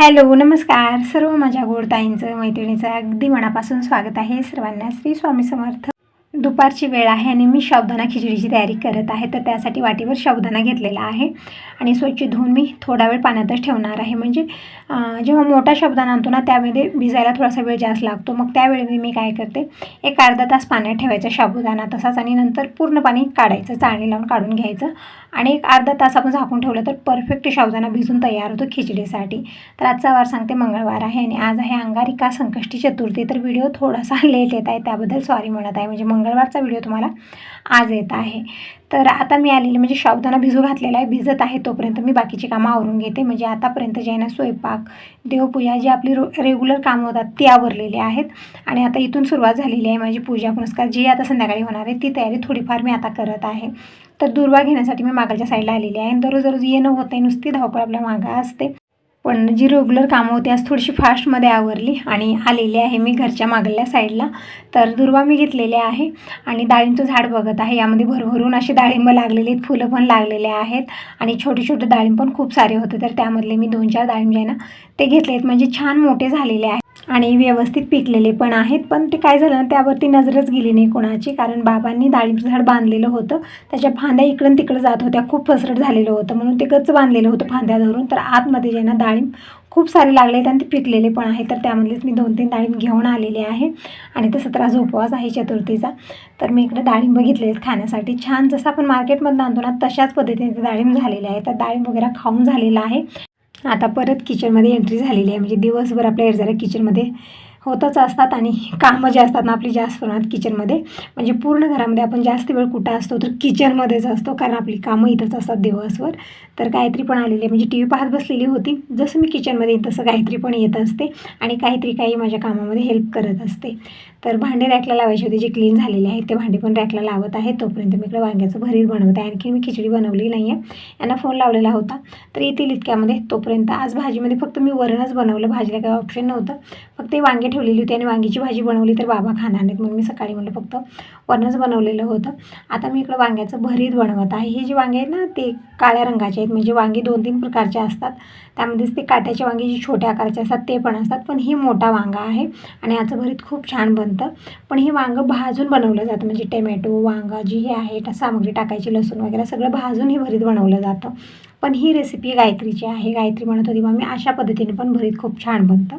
Hello नमस्कार. सर्व माझ्या गोडताईंचं मैत्रिणीचं अगदी मनापासून स्वागत आहे. सर्वांना श्री स्वामी समर्थ. दुपारची वेळ आहे आणि मी साबुदाणा खिचडीची तयारी करत आहे तर त्यासाठी वाटीवर साबुदाणा घेतलेला आहे. आणि स्वच्छ धुवून मी थोडा वेळ पाण्यातच ठेवणार आहे. म्हणजे जेव्हा मोठा साबुदाणा आणतो ना त्यामध्ये भिजायला थोडासा वेळ जास्त लागतो. मग त्यावेळी मी काय करते एक अर्धा तास पाण्यात ठेवायचा साबुदाणा तसाच आणि नंतर पूर्ण पाणी काढायचं चाळणी लावून काढून घ्यायचं. आणि एक अर्धा तास आपण झाकून ठेवलं तर परफेक्ट शावजाना भिजून तयार होतो खिचडीसाठी. तर आजचा वार सांगते मंगळवार आहे आणि आज आहे अंगारिका संकष्टी चतुर्थी. तर व्हिडिओ थोडासा लेट येत आहे त्याबद्दल सॉरी म्हणत आहे. म्हणजे मंगळवारचा व्हिडिओ तुम्हाला आज येत आहे. तर आता मी आलेली म्हणजे साबुदाणा भिजू घातलेला आहे भिजत आहे तोपर्यंत मी बाकीची कामं आवरून घेते. म्हणजे आतापर्यंत जे आहे ना स्वयंपाक देवपूजा जी आपली रो रेग्युलर कामं होतात ती आवरलेली आहेत. आणि आता इथून सुरुवात झालेली आहे माझी पूजा पुरस्कार. जी आता संध्याकाळी होणार आहे ती तयारी थोडीफार मी आता करत आहे. तर दुर्वा घेण्यासाठी मी मागाच्या साईडला आलेली आहे. आणि दररोज दररोज येणं होत आहे नुसती धावपळ आपल्या मागं असते. पण जी रेग्युलर कामं होती आज थोडीशी फास्टमध्ये आवरली आणि आलेली आहे मी घरच्या मागल्या साईडला तर दुर्वा मी घेतलेले आहे. आणि डाळिंबचं झाड बघत आहे. यामध्ये भरभरून अशी डाळिंब लागलेली आहेत. फुलं पण लागलेले आहेत. आणि छोटे छोटे डाळिंब पण खूप सारे होते. तर त्यामधले मी दोन चार डाळिंब जे आहे ना ते घेतले आहेत. म्हणजे छान मोठे झालेले आहेत. आणि व्यवस्थित पिकलेले पण आहेत. पण ते काय झालं ना त्यावरती नजरच गेली नाही कोणाची. कारण बाबांनी डाळिंबचं झाड बांधलेलं होतं. त्याच्या फांद्या इकडून तिकडं जात होत्या. खूप फसरट झालेलं होतं. म्हणून ते गच्च बांधलेलं होतं फांद्या धरून तर आतमध्ये जे ना डाळिंब खूप सारे लागले आहेत आणि ते पिकलेले पण आहे तर त्यामधलेच मी दोन तीन डाळिंब घेऊन आलेले आहे. आणि तसं तर आज उपवास आहे चतुर्थीचा. तर मी इकडे डाळिंब घेतले आहेत खाण्यासाठी. छान जसं आपण मार्केटमधून आणतो ना तशाच पद्धतीने ते डाळिंब झालेले आहे. तर डाळिंब वगैरे खाऊन झालेलं आहे. आता परत किचनमध्ये एंट्री झालेली आहे. म्हणजे दिवसभर आपल्या जरा किचनमध्ये होतच असतात आणि कामं जे असतात ना आपली जास्त प्रमाणात किचनमध्ये म्हणजे पूर्ण घरामध्ये आपण जास्त वेळ कुठं असतो तर किचनमध्येच असतो कारण आपली कामं इथंच असतात दिवसभर. तर गायत्री पण आलेली आहे. म्हणजे टी व्ही पाहत बसलेली होती. जसं मी किचनमध्ये येईन तसं गायत्री पण येत असते आणि काहीतरी काही माझ्या कामामध्ये हेल्प करत असते. तर भांडे रॅकला लावायची होती जी क्लीन झालेली आहेत ते भांडे पण रॅकला लावत आहे. तोपर्यंत मी इकडे वांग्याचं भरीत बनवत. आहे आणखी मी खिचडी बनवली नाही आहे यांना फोन लावलेला होता. तर येतील इतक्यामध्ये. तोपर्यंत आज भाजीमध्ये फक्त मी वरणच बनवलं. भाजीला काही ऑप्शन नव्हतं. फक्त ते वांगे ठेवलेली होती आणि वांगीची भाजी बनवली तर बाबा खाणार नाहीत. म्हणून मी सकाळी म्हणलं फक्त वरणच बनवलेलं होतं. आता मी इकडं वांग्याचं भरीत बनवत आहे. हे जे वांगे आहेत ना ते काळ्या रंगाचे आहेत. म्हणजे वांगी दोन तीन प्रकारचे असतात. त्यामध्येच ते काट्याचे वांगे जे छोट्या आकाराचे असतात ते पण असतात. पण ही मोठा वांगा आहे. आणि याचं भरीत खूप छान बनतं. पण हे वांगं भाजून बनवलं जातं. म्हणजे टमॅटो वांगा जी हे आहे सामग्री टाकायची लसूण वगैरे सगळं भाजून हे भरीत बनवलं जातं. पण ही रेसिपी गायत्रीची आहे. गायत्री म्हणत होती मग मी अशा पद्धतीने पण भरीत खूप छान बनतं.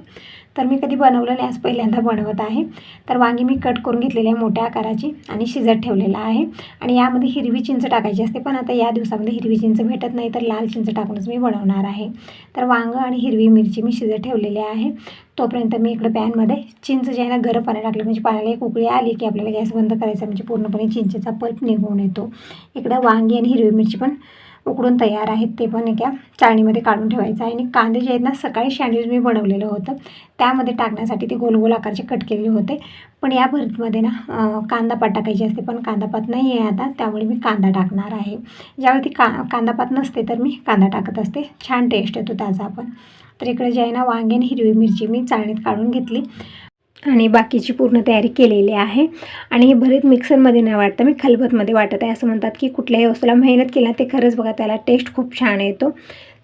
तर मी कधी बनवलं नाही आज पहिल्यांदा बनवत आहे. तर वांगी मी कट करून घेतलेली आहे मोठ्या आकाराची आणि शिजत ठेवलेला आहे. आणि यामध्ये हिरवी चिंच टाकायची असते. पण आता या दिवसामध्ये हिरवी चिंच भेटत नाही तर लाल चिंच टाकूनच मी बनवणार आहे. तर वांगं आणि हिरवी मिरची मी शिजत ठेवलेली आहे. तोपर्यंत मी इकडं पॅनमध्ये चिंच जे आहे ना गरम पाणी टाकलं. म्हणजे पाण्याला एक उकळी आली की आपल्याला गॅस बंद करायचा. म्हणजे पूर्णपणे चिंचेचा पल्प निघून येतो. इकडं वांगी आणि हिरवी मिरची पण उकडून तयार आहेत. ते पण एका चाळणीमध्ये काढून ठेवायचं आहे. आणि कांदे जे आहेत ना सकाळी सँडविच मी बनवलेलं होतं. त्यामध्ये टाकण्यासाठी ते गोल गोल आकारचे कट केलेले होते. पण या भरतीमध्ये ना कांदापात टाकायचे टाकायची असते. पण कांदा पात नाही आहे आता. त्यामुळे मी कांदा टाकणार आहे. ज्यावेळी ती का कांदा पात नसते तर मी कांदा टाकत असते. छान टेस्ट येतो त्याचा पण. तर इकडे जे आहे ना वांगे आणि हिरवी मिरची मी चाळणीत काढून घेतली. आणि बाकीची पूर्ण तयारी केलेली आहे. आणि हे भरीत मिक्सरमध्ये न वाटतं मी खलबतमध्ये वाटत आहे. असं म्हणतात की कुठल्याही वस्तूला मेहनत केला ते खरंच बघा त्याला टेस्ट खूप छान येतो.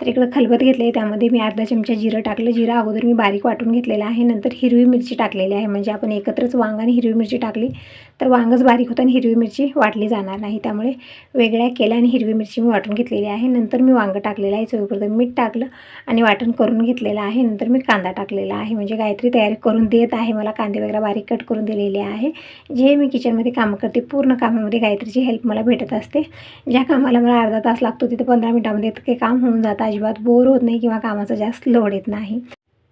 तर इकडं खलबत घेतले आहे त्यामध्ये मी अर्धा चमचा जिरं टाकलं. जिरं अगोदर मी बारीक वाटून घेतलेलं आहे. नंतर हिरवी मिरची टाकलेली आहे. म्हणजे आपण एकत्रच वांग आणि हिरवी मिरची टाकली. तर वांगच बारीक होतं आणि हिरवी मिरची वाटली जाणार नाही. त्यामुळे वेगळ्या केल्या आणि हिरवी मिरची मी वाटून घेतलेली आहे. नंतर मी वांगं टाकलेलं आहे. चवीपुरतं मीठ टाकलं आणि वाटण करून घेतलेलं आहे. नंतर मी कांदा टाकलेला आहे. म्हणजे गायत्री तयारी करून देत आहे. मला कांदे वगैरे बारीक कट करून दिलेले आहे. जे मी किचनमध्ये कामं करते पूर्ण कामामध्ये गायत्रीची हेल्प मला भेटत असते. ज्या कामाला मला अर्धा तास लागतो तिथे पंधरा मिनटामध्ये ते काम होऊन जातं अजिबात बोर होत नाही किंवा कामाचा जास्त लोड येत नाही.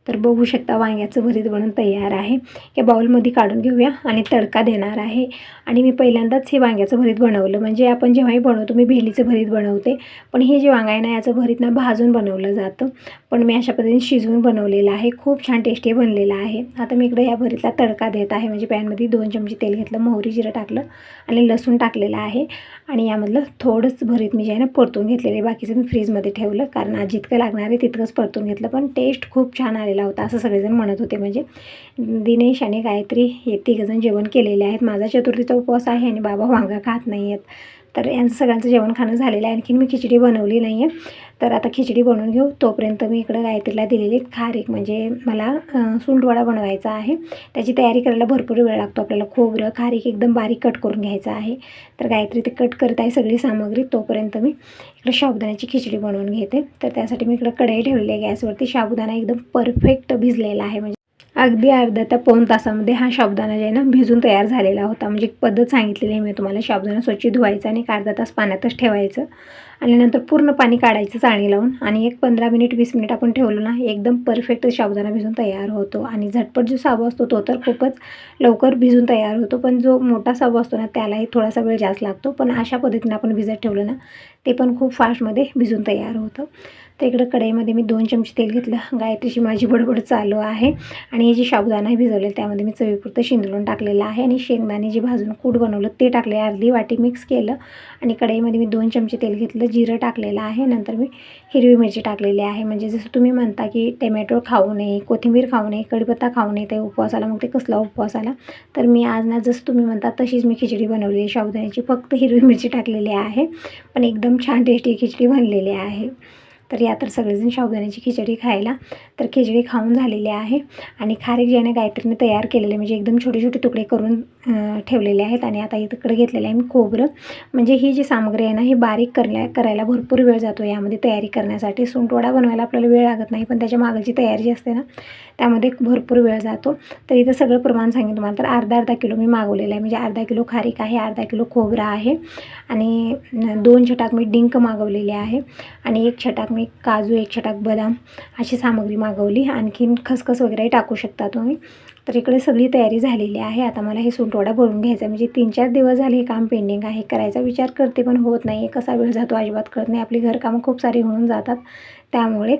तर बघू शकता वांग्याचं भरीत बनून तयार आहे. या बाऊलमध्ये काढून घेऊया आणि तडका देणार आहे. आणि मी पहिल्यांदाच हे वांग्याचं भरीत बनवलं. म्हणजे आपण जेव्हाही बनवतो मी भेलीचं भरीत बनवते. पण हे जे वांगा आहे ना याचं भरीत ना भाजून बनवलं जातं. पण मी अशा पद्धतीने शिजवून बनवलेलं आहे. खूप छान टेस्टी बनलेलं आहे. आता मी इकडे या भरीतला तडका देत आहे. म्हणजे पॅनमध्ये दोन चमचे तेल घेतलं मोहरी जिरं टाकलं आणि लसूण टाकलेलं आहे. आणि यामधलं थोडंच भरीत मी जे आहे ना परतून घेतलेलं आहे. बाकीचं मी फ्रीजमध्ये ठेवलं. कारण आज जितकं लागणार आहे तितकंच परतून घेतलं. पण टेस्ट खूप छान आलेलं होता असं सगळेजण म्हणत होते. म्हणजे दिनेश आणि गायत्री हे तिघंजण जेवण केलेले आहेत. माझा चतुर्थीचा उपवास आहे आणि बाबा वांगा खात नाही आहेत तर यांचं सगळ्यांचं जेवण खाणं झालेलं आहे. आणखीन मी खिचडी बनवली नाही आहे. तर आता खिचडी बनवून घेऊ. तोपर्यंत मी इकडं गायत्रीला दिलेली खारीक म्हणजे मला अं, बनवायचा आहे. त्याची तयारी करायला भरपूर वेळ लागतो आपल्याला. खोबरं खारीक एकदम बारीक कट करून घ्यायचं आहे. तर गायत्री ते कट करत आहे सगळी सामग्री. तोपर्यंत मी इकडं साबुदाण्याची खिचडी बनवून घेते. तर त्यासाठी मी इकडं कढई ठेवलेली आहे गॅसवरती. साबुदाणा एकदम परफेक्ट भिजलेला आहे. म्हणजे अगदी अर्धा त्या पाऊन तासामध्ये हा साबुदाणा जे आहे ना भिजून तयार झालेला होता. म्हणजे एक पद्धत सांगितलेली आहे मी तुम्हाला. साबुदाणा स्वच्छ धुवायचा आणि एक अर्धा तास पाण्यातच ठेवायचं. आणि नंतर पूर्ण पाणी काढायचं चाळणी लावून. आणि एक पंधरा मिनिट वीस मिनिट आपण ठेवलो ना एकदम परफेक्ट साबुदाणा भिजून तयार होतो. आणि झटपट जो साबू असतो तो तर खूपच लवकर भिजून तयार होतो. पण जो मोठा साबू असतो ना त्यालाही थोडासा वेळ जास्त लागतो. पण अशा पद्धतीने आपण भिजत ठेवलं ना ते पण खूप फास्टमध्ये भिजून तयार होतं. तर इकडं कढईमध्ये मी दोन चमचे तेल घेतलं. गायत्रीची माझी बडबड चालू आहे. आणि हे जे साबुदाणा भिजवले त्यामध्ये मी चवीपुरतं शिंदळून टाकलेलं आहे. आणि शेंगदाणे जे भाजून कूट बनवलं ते टाकले. अर्धी वाटी मिक्स केलं. आणि कढईमध्ये मी दोन चमचे तेल घेतलं. जिरं टाकलेलं आहे. नंतर मी हिरवी मिरची टाकलेली आहे. म्हणजे जसं तुम्ही म्हणता की टमॅटो खाऊ नये कोथिंबीर खाऊ नये कढीपत्ता खाऊ नये ते उपवासाला मग ते कसला उपवास आला? तर मी आज ना जसं तुम्ही म्हणता तशीच मी खिचडी बनवली आहे. साबुदाण्याची फक्त हिरवी मिरची टाकलेली आहे. पण एकदम छान टेस्टी खिचडी बनलेली आहे. तर या तर सगळेजण साबुदाण्याची खिचडी खायला तर खिचडी खाऊन झालेली आहे. आणि खारीक ज्याने गायत्रीने तयार केलेले म्हणजे एकदम छोटे छोटे तुकडे करून ठेवलेले आहेत. आणि आता इकडे घेतलेलं आहे मी खोबरं. म्हणजे ही जी सामग्री आहे ना ही बारीक करण्या करायला भरपूर वेळ जातो यामध्ये तयारी करण्यासाठी. सुंटवडा बनवायला आपल्याला वेळ लागत नाही पण त्याच्या मागची तयारी जी असते ना त्यामध्ये भरपूर वेळ जातो. तर इथं सगळं प्रमाण सांगेन तुम्हाला. तर अर्धा अर्धा किलो मी मागवलेलं आहे. म्हणजे अर्धा किलो खारीक आहे अर्धा किलो खोबरं आहे. आणि दोन छटाक मी डिंक मागवलेले आहे. आणि एक छटाक मी काजू एक छटाक बदाम अशी सामग्री मागवली. आणखीन खसखस वगैरे टाकू शकता तुम्ही. तर इकडे सगळी तयारी झालेली आहे. आता मला हे सुंटवडा भरून घ्यायचा म्हणजे तीन चार दिवस झाले हे काम पेंडिंग आहे. करायचा विचार करते पण होत नाही. कसा वेळ जातो अजिबात कळत नाही. आपली घरकामं खूप सारी होऊन जातात. त्यामुळे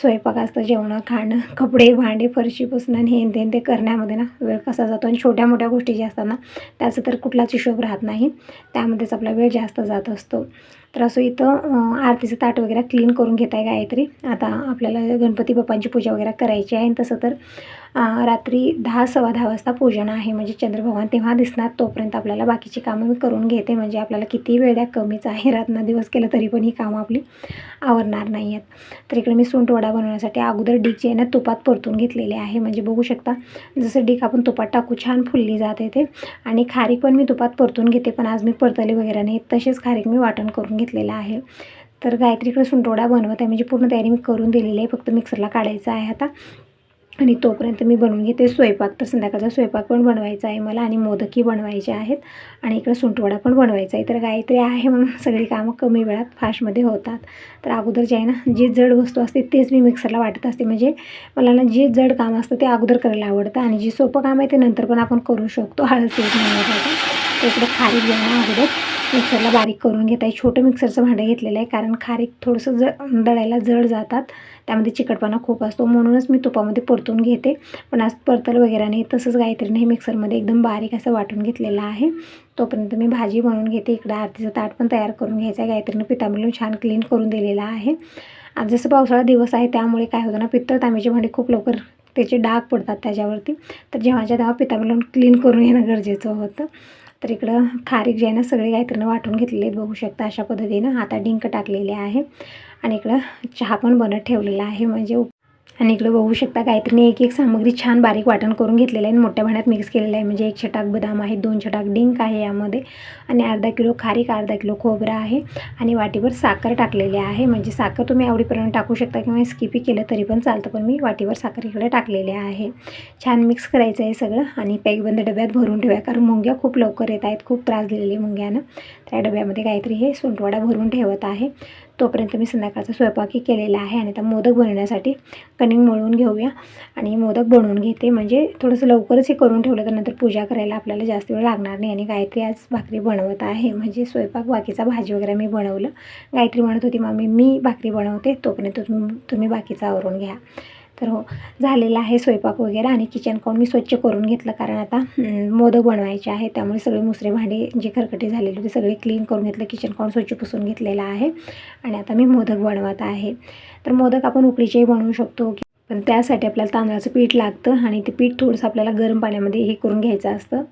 स्वयंपाक असतं जेवणं खाणं कपडे भांडे फरशी पुसणं हे ते ते करण्यामध्ये ना वेळ कसा जातो. आणि छोट्या मोठ्या गोष्टी ज्या असतात ना त्याचं तर कुठलाच हिशोब राहत नाही. त्यामध्येच आपला वेळ जास्त जात असतो. तर असं इथं आरतीचं ताट वगैरे क्लीन करून घेत आहे गायत्री. आता आपल्याला गणपती बाप्पांची पूजा वगैरे करायची आहे. आणि तसं तर रात्री दहा सव्वा दहा वाजता पूजन आहे म्हणजे चंद्रभगवान तेव्हा दिसणार. तोपर्यंत आपल्याला बाकीची कामं मी करून घेते. म्हणजे आपल्याला किती वेळ द्या कमीच आहे. रातना दिवस केलं तरी पण ही कामं आपली आवरणार नाही आहेत. तर इकडे मी सुंठवडा बनवण्यासाठी अगोदर डीक जे आहे ना तुपात परतून घेतलेले आहे. म्हणजे बघू शकता जसं डीक आपण तुपात टाकू छान फुलली जाते ते. आणि खारीक पण मी तुपात परतून घेते. पण आज मी परतले वगैरे नाही. तसेच खारीक मी वाटण करून घेते. घेतलेलं आहे. तर गायत्रीकडे सुंटोडा बनवत आहे. म्हणजे पूर्ण तयारी मी करून दिलेली आहे. फक्त मिक्सरला काढायचं आहे आता. आणि तोपर्यंत मी बनवून घेते स्वयंपाक. तर संध्याकाळचा स्वयंपाक पण बनवायचा आहे मला आणि मोदकही बनवायचे आहेत. आणि इकडं सुंटवडा पण बनवायचा आहे. तर गायत्री आहे म्हणून सगळी कामं कमी वेळात फास्टमध्ये होतात. तर अगोदर जे आहे ना जी जड वस्तू असते तेच मी मिक्सरला वाटत असते. म्हणजे मला ना जे जड काम असतं ते अगोदर करायला आवडतं. आणि जे सोपं काम आहे ते नंतर पण आपण करू शकतो. हळद येत नाही इकडे खारीक घेणं अगोदर मिक्सरला बारीक करून घेत आहे. छोटं मिक्सरचं भांडं घेतलेलं आहे. कारण खारीक थोडंसं ज दळायला जड जातात. त्यामध्ये चिकटपणा खूप असतो. म्हणूनच मी तुपामध्ये परतून घेते. पण आज परतल वगैरे नाही. तसंच गायत्रीने हे मिक्सरमध्ये एकदम बारीक असं वाटून घेतलेलं आहे. तोपर्यंत मी भाजी बनवून घेते. इकडं आरतीचं ताट पण तयार करून घ्यायचं आहे. गायत्रीनं पितांबरून छान क्लीन करून दिलेलं आहे. आज जसं पावसाळा दिवस आहे त्यामुळे काय होतं ना पित्तळ तांब्याचे भांडे खूप लवकर त्याचे डाग पडतात त्याच्यावरती. तर जेव्हाच्या तेव्हा पितांबरून क्लीन करून घेणं गरजेचं होतं. तर इकडं खारीक जे आहे ना सगळे गायत्रीनं वाटून घेतलेले आहेत बघू शकता अशा पद्धतीनं. आता डिंक टाकलेले आहे. आणि इकडं चहा पण बनत ठेवलेला आहे. म्हणजे आणि इकडं बघू शकता गायत्रीने एक एक सामग्री छान बारीक वाटण करून घेतलेलं आहे आणि मोठ्या भांड्यात मिक्स केलेलं आहे. म्हणजे एक छटाक बदाम आहे दोन छटाक डिंक आहे यामध्ये आणि अर्धा किलो खारीक अर्धा किलो खोबरं आहे आणि वाटीवर साखर टाकलेली आहे. म्हणजे साखर तुम्ही आवडीप्रमाणे टाकू शकता किंवा स्किपी केलं तरी पण चालतं पण मी वाटीवर साखर इकडे टाकलेली आहे. छान मिक्स करायचं आहे सगळं आणि पॅकबंद डब्यात भरून ठेवा कारण मुंग्या खूप लवकर येत आहेत खूप त्रास दिलेली मुंग्यानं. त्या डब्यामध्ये काहीतरी हे सुंटवाडा भरून ठेवत आहे. तोपर्यंत मी संध्याकाळचा स्वयंपाकही केलेला आहे आणि आता मोदक बनवण्यासाठी कणिक मळून घेऊया. आणि मोदक बनवून घेते. म्हणजे थोडंसं लवकरच हे करून ठेवलं तर नंतर पूजा करायला आपल्याला जास्त वेळ लागणार नाही आणि गायत्री आज भाकरी बनवत आहे. म्हणजे स्वयंपाक बाकीचा भाजी वगैरे मी बनवलं. गायत्री म्हणत होती मामी मी भाकरी बनवते. तोपर्यंत तुम्ही तुम्ही बाकीचा आवरून घ्या. तर हो झालेला आहे स्वयंपाक वगैरे आणि किचन काउन मी स्वच्छ करून घेतलं. कारण आता मोदक बनवायचे आहे त्यामुळे सगळे मुसरे भांडे जे खरकटे झालेले होते सगळे क्लीन करून घेतलं. किचन काउन स्वच्छ पुसून घेतलेलं आहे. आणि आता मी मोदक बनवत आहे. तर मोदक आपण उकडीचेही बनवू शकतो की पण त्यासाठी आपल्याला तांदळाचं पीठ लागतं आणि ते पीठ थोडंसं आपल्याला गरम पाण्यामध्ये हे करून घ्यायचं असतं.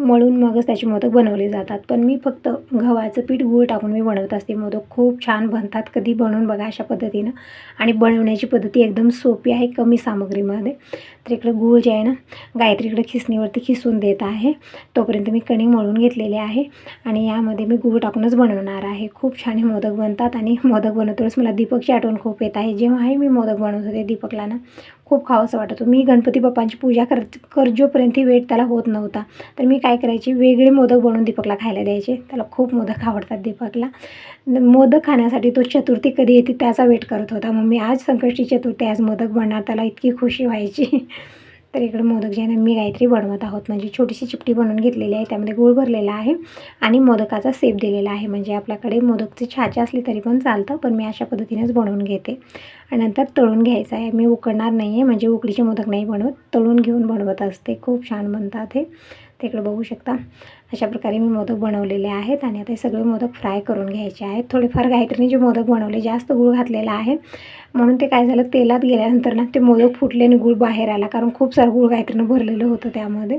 मळून मगच त्याचे मोदक बनवले जातात. पण मी फक्त गव्हाचं पीठ गूळ टाकून मी बनवत असते. मोदक खूप छान बनतात. कधी बनवून बघा अशा पद्धतीनं. आणि बनवण्याची पद्धती एकदम सोपी आहे. कमी सामग्रीमध्ये. तर इकडं गूळ जे आहे ना गायत्रीकडे खिसणीवरती खिसून देत आहे. तोपर्यंत मी कणिक मळून घेतलेले आहे. आणि यामध्ये मी गूळ टाकूनच बनवणार आहे. खूप छान हे मोदक बनतात. आणि मोदक बनवतोच मला दीपकची आठवण खूप येत आहे. जेव्हाही मी मोदक बनवत होते दीपकला ना खूप खावंसं वाटत होतं. मी गणपती बाप्पांची पूजा कर कर जोपर्यंत ही वेट त्याला होत नव्हता. तर मी काय करायची? वेगळे मोदक बनवून दीपकला खायला द्यायचे. त्याला खूप मोदक आवडतात दीपकला. मोदक खाण्यासाठी तो चतुर्थी कधी येते त्याचा वेट करत होता. मग मी आज संकष्टी चतुर्थी आज मोदक बनणार त्याला इतकी खुशी व्हायची. तर इकडे मोदक जे आहे ना मी गायत्री बनवत आहोत. म्हणजे छोटीशी चिपटी बनवून घेतलेली आहे. त्यामध्ये गूळ भरलेला आहे आणि मोदकाचा सेप दिलेला आहे. म्हणजे आपल्याकडे मोदकची छाचे असली तरी पण चालतं पण मी अशा पद्धतीनेच बनवून घेते. आणि नंतर तळून घ्यायचं आहे. मी उकडणार नाही आहे म्हणजे उकडीचे मोदक नाही बनवत. तळून घेऊन बनवत असते. खूप छान बनतात हे. तिकडे बघू शकता. अशा प्रकारे मी मोदक बनवलेले आहेत आणि आता हे सगळे मोदक फ्राय करून घ्यायचे आहेत. थोडेफार गायत्रीने जे मोदक बनवले जास्त गूळ घातलेला आहे. म्हणून ते काय झालं तेलात गेल्यानंतर ना ते मोदक फुटले आणि गूळ बाहेर आला. कारण खूप सारं गूळ गायत्रीनं भरलेलं होतं त्यामध्ये.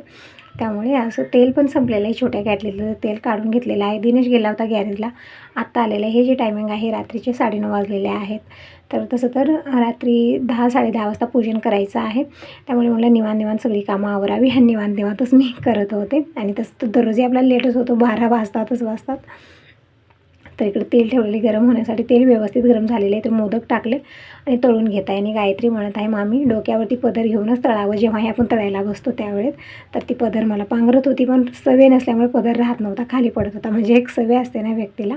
त्यामुळे असं तेल पण संपलेलं आहे छोट्या गॅटलीतलं तेल काढून घेतलेलं आहे. दिनेश गेला होता गॅरेजला. आत्ता आलेलं आहे हे जे टायमिंग आहे रात्रीचे साडेनऊ वाजलेले आहेत. तर तसं तर रात्री दहा साडेदहा वाजता पूजन करायचं आहे. त्यामुळे मला निवांत निवांत सगळी कामं आवरावी आणि निवांत निवांतच मी करत होते. आणि तसं तर दररोजही आपल्याला लेटच होतो बारा वाजतातच वाजतात. तर इकडे तेल ठेवलेले गरम होण्यासाठी तेल व्यवस्थित गरम झालेले आहे. तर मोदक टाकले आणि तळून घेत आहे. आणि गायत्री म्हणत आहे मामी डोक्यावरती पदर घेऊनच तळावं. जेव्हाही आपण तळायला बसतो त्यावेळेस. तर ती पदर मला पांघरत होती पण सवय नसल्यामुळे पदर राहत नव्हता खाली पडत होता. म्हणजे एक सवय असते ना व्यक्तीला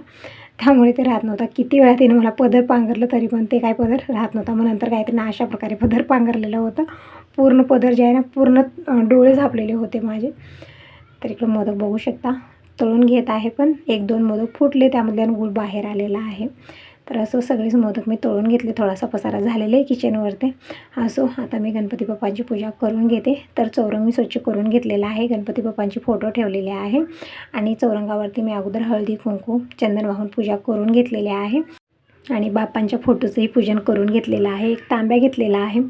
त्यामुळे ते राहत नव्हता. किती वेळा तिने मला पदर पांघरलं तरी पण ते काय पदर राहत नव्हता. मग नंतर काय त्यांना अशा प्रकारे पदर पांघरलेलं होतं. पूर्ण पदर जे आहे ना पूर्ण डोळे झापलेले होते माझे. तर इकडं मोदक बघू शकता. तळून घेत आहे पण एक दोन मोदक फुटले त्यामधल्यान गुळ बाहेर आलेला आहे. तर असं सगळेच मोदक मी तळून घेतले थोडासा पसारा झालेला आहे किचनवरती असो आता मी गणपती बाप्पांची पूजा करून घेते. तर चौरंग मी स्वच्छ करून घेतलेला आहे. गणपती बाप्पांची फोटो ठेवलेले आहे. आणि चौरंगावरती मी अगोदर हळदी कुंकू चंदन वाहून पूजा करून घेतलेली आहे. आणि बापांच्या फोटोचंही पूजन करून घेतलेलं आहे. एक तांब्या घेतलेला आहे.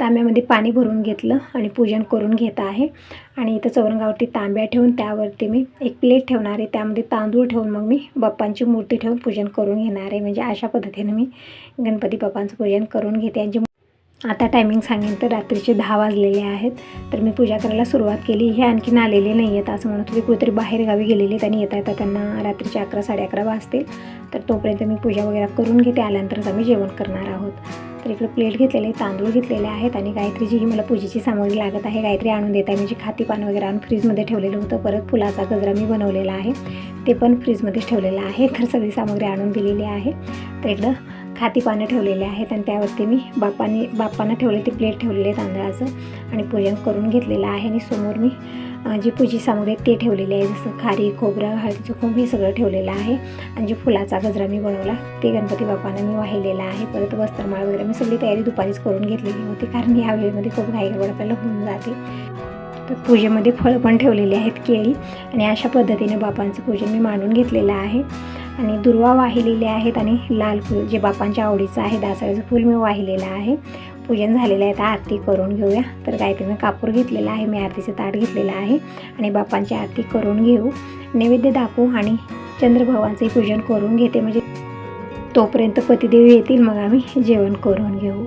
तांब्यामध्ये पाणी भरून घेतलं आणि पूजन करून घेत आहे. आणि इथं चौरंगावरती तांब्या ठेवून त्यावरती मी एक प्लेट ठेवणार आहे. त्यामध्ये तांदूळ ठेवून मग मी बाप्पांची मूर्ती ठेवून पूजन करून घेणार आहे. म्हणजे अशा पद्धतीने मी गणपती बाप्पांचं पूजन करून घेते. आणि जे आता टायमिंग सांगेन तर रात्रीचे दहा वाजलेले आहेत. तर मी पूजा करायला सुरुवात केली. हे आणखीन आलेले नाही आहेत असं म्हणत होते कुठेतरी बाहेर गावी गेलेले आहेत आणि येता येता त्यांना रात्रीचे अकरा साडे अकरा वाजतील. तर तोपर्यंत मी पूजा वगैरे करून घेते. आल्यानंतरच आम्ही जेवण करणार आहोत. तर इकडे प्लेट घेतलेले तांदूळ घेतलेले आहेत आणि गायत्रीची ही मला पूजेची सामग्री लागत आहे गायत्री आणून देत आहे. म्हणजे खाती पान वगैरे आणून फ्रीजमध्ये ठेवलेलं होतं परत फुलाचा गजरा मी बनवलेला आहे. ते पण फ्रीजमध्येच ठेवलेलं आहे. तर सगळी सामग्री आणून दिलेली आहे. तर इकडं खाती पानं ठेवलेले आहेत आणि त्यावरती मी बापाने बापानं ठेवले ते प्लेट ठेवलेले तांदळाचं आणि पूजन करून घेतलेलं आहे. आणि समोर मी जी पूजी सामग्री आहे ते ठेवलेले आहे. जसं खारी खोबरं हळदीचं कुंभ हे सगळं ठेवलेलं आहे. आणि जे फुलाचा गजरा मी बनवला ते गणपती बाप्पांना मी वाहिलेला आहे. परत वस्त्रमाळ वगैरे मी सगळी तयारी दुपारीच करून घेतलेली होती कारण या वेळेमध्ये खूप घाई गडबड आपल्याला होऊन जाते. तर पूजेमध्ये फळं पण ठेवलेली आहेत केळी. आणि अशा पद्धतीने बापांचं पूजन मी मांडून घेतलेलं आहे. आणि दुर्वा वाहिलेले आहेत आणि लाल फूल जे बापांच्या आवडीचं आहे दासळ्याचं फूल मी वाहिलेलं आहे. पूजन झालेलं आहे तर आरती करून घेऊया. तर गायत्रीनं कापूर घेतलेला आहे मी आरतीचं ताट घेतलेलं आहे आणि बापांची आरती करून घेऊ. नैवेद्य दाखवू आणि चंद्रभावांचे पूजन करून घेते. म्हणजे तोपर्यंत पतिदेव येतील मग आम्ही जेवण करून घेऊ.